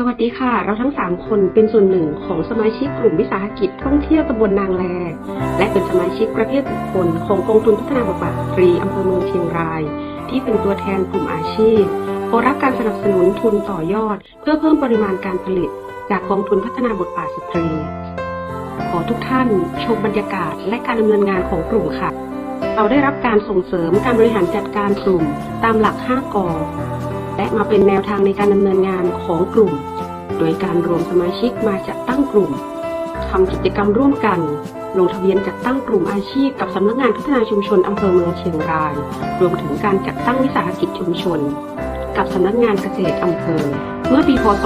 สวัสดีค่ะ เราทั้ง 3 คนเป็นส่วนหนึ่งของสมาชิกกลุ่มวิสาหกิจท่องเที่ยวตำบลนางแล และเป็นสมาชิกประเภทบุคคลของกองทุนพัฒนาบทบาทสตรีอำเภอเมืองเชียงราย ที่เป็นตัวแทนกลุ่มอาชีพขอรับการสนับสนุนทุนต่อยอด เพื่อเพิ่มปริมาณการผลิต จากกองทุนพัฒนาบทบาทสตรี ขอทุกท่านชมบรรยากาศและการดำเนินงานของกลุ่มค่ะ เราได้รับการส่งเสริมการบริหารจัดการกลุ่ม ตามหลัก 5กอ และมาเป็นแนวทางในการดำเนินงานของกลุ่ม โดยการรวมสมาชิกมาจัดตั้งกลุ่มทำกิจกรรมร่วมกัน ลงทะเบียนจัดตั้งกลุ่มอาชีพกับสำนักงานพัฒนาชุมชนอำเภอเมืองเชียงราย รวมถึงการจัดตั้งวิสาหกิจชุมชน กับสำนักงานเกษตรอำเภอ เมื่อปีพศ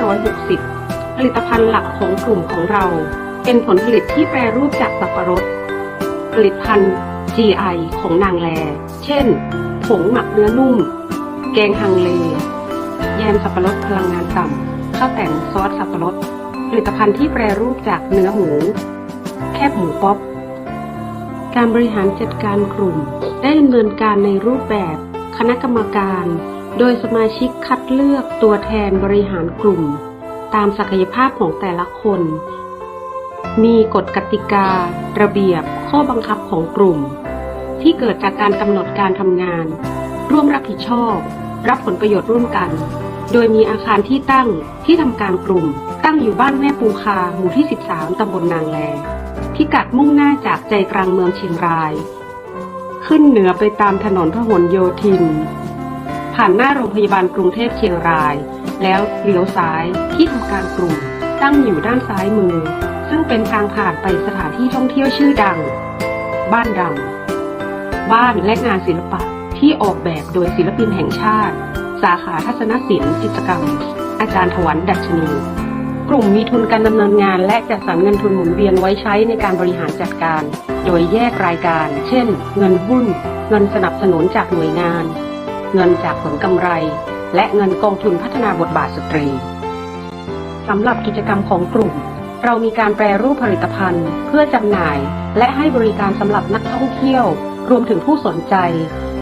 2560 ผลิตภัณฑ์หลักของกลุ่มของเรา เป็นผลผลิตที่แปรรูปจากสับปะรด ผลิตภัณฑ์ GI ของนางแล เช่น ผงหมักเนื้อนุ่ม แกงฮังเล แยมสับปะรดพลังงานต่ำ ข้าวแต่งซอสสับปะรด ผลิตภัณฑ์ที่แปรรูปจากเนื้อหมู แคบหมูป๊อป การบริหารจัดการกลุ่ม ได้ดำเนินการในรูปแบบคณะกรรมการ โดยสมาชิกคัดเลือกตัวแทนบริหารกลุ่ม ตามศักยภาพของแต่ละคน มีกฎกติกา ระเบียบ ข้อบังคับของกลุ่ม ที่เกิดจากการกำหนดการทำงาน ร่วมรับผิดชอบ รับผลประโยชน์ร่วมกัน โดยมีอาคารที่ตั้งที่ทำการกลุ่ม ตั้งอยู่บ้านแม่ปูคาหมู่ที่ 13 ตำบลนางแลพิกัดมุ่งหน้าจากใจกลางเมืองเชียงราย ขึ้นเหนือไปตามถนนพหลโยธิน ผ่านหน้าโรงพยาบาลกรุงเทพเชียงราย แล้วเลี้ยวซ้ายที่ทำการกลุ่ม ตั้งอยู่ด้านซ้ายมือ ซึ่งเป็นทางผ่านไปสถานที่ท่องเที่ยวชื่อดัง บ้านดำบ้านและงานศิลปะ ที่ออกแบบโดยศิลปินแห่งชาติ สาขาทัศนศิลป์จิตกรรม อาจารย์ถวันดัชนี กลุ่มมีทุนการดำเนินงาน และจัดสรรเงินทุนหมุนเวียนไว้ใช้ในการบริหารจัดการ โดยแยกรายการ เช่น เงินหุ้น เงินสนับสนุนจากหน่วยงาน เงินจากผลกำไร และเงินกองทุนพัฒนาบทบาทสตรีสำหรับกิจกรรมของกลุ่ม เรามีการแปรรูปผลิตภัณฑ์ เพื่อจำหน่าย และให้บริการสำหรับนักท่องเที่ยว รวมถึงผู้สนใจ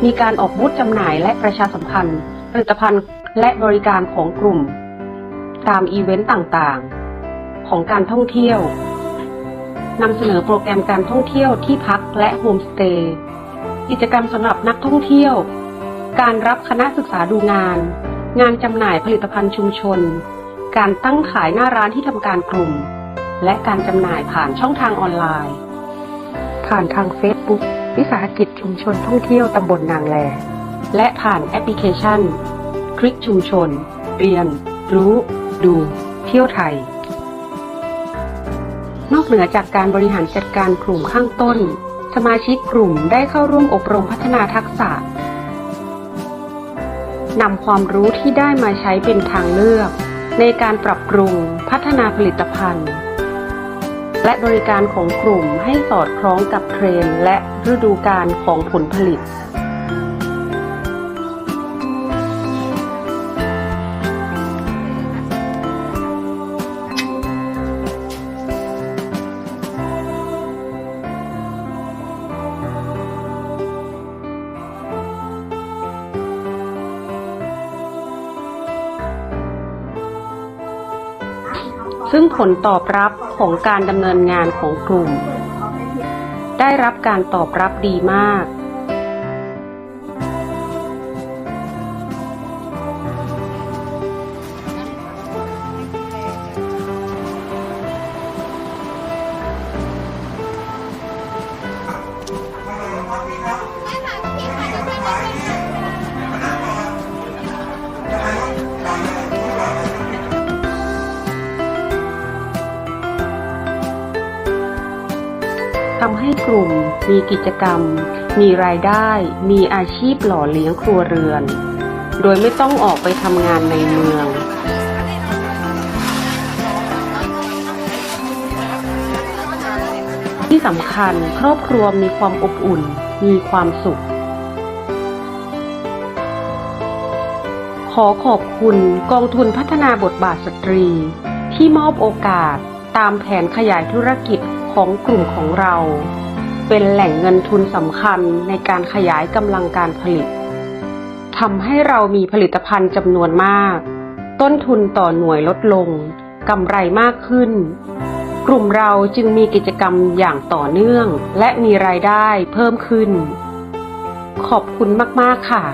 มีการออกบูธจำหน่ายและประชาสัมพันธ์ ผลิตภัณฑ์และบริการของกลุ่ม ตามอีเวนต์ต่างๆ ของการท่องเที่ยวนำเสนอโปรแกรมการท่องเที่ยวที่พักและโฮมสเตย์กิจกรรมสำหรับนักท่องเที่ยว การรับคณะศึกษาดูงาน งานจำหน่ายผลิตภัณฑ์ชุมชน การตั้งขายหน้าร้านที่ทำการกลุ่ม และการจำหน่ายผ่านช่องทางออนไลน์ ผ่านทาง Facebook วิสาหกิจชุมชนท่องเที่ยวตำบลนางแล และผ่านแอปพลิเคชัน คลิกชุมชน เรียน รู้ ดู เที่ยวไทย นอกเหนือจากการบริหารจัดการกลุ่มข้างต้น สมาชิกกลุ่มได้เข้าร่วมอบรมพัฒนาทักษะนำความรู้ที่ได้มาใช้เป็นทางเลือก ในการปรับปรุงพัฒนาผลิตภัณฑ์ และบริการของกลุ่มให้สอดคล้องกับเทรนด์และฤดูกาลของผลผลิต ซึ่งผลตอบรับของการดำเนินงานของกลุ่ม ได้รับการตอบรับดีมาก ทำให้กลุ่มมีกิจกรรม มีรายได้ มีอาชีพหล่อเลี้ยงครัวเรือน โดยไม่ต้องออกไปทำงานในเมืองที่สำคัญครอบครัวมีความอบอุ่น มีความสุข ขอขอบคุณกองทุนพัฒนาบทบาทสตรี ที่มอบโอกาสตามแผนขยายธุรกิจ ของกลุ่มของเรา เป็นแหล่งเงินทุนสำคัญในการขยายกำลังการผลิตทำให้เรามีผลิตภัณฑ์จำนวนมาก ต้นทุนต่อหน่วยลดลงกำไรมากขึ้น กลุ่มเราจึงมีกิจกรรมอย่างต่อเนื่อง และมีรายได้เพิ่มขึ้น ขอบคุณมาก ๆ ค่ะ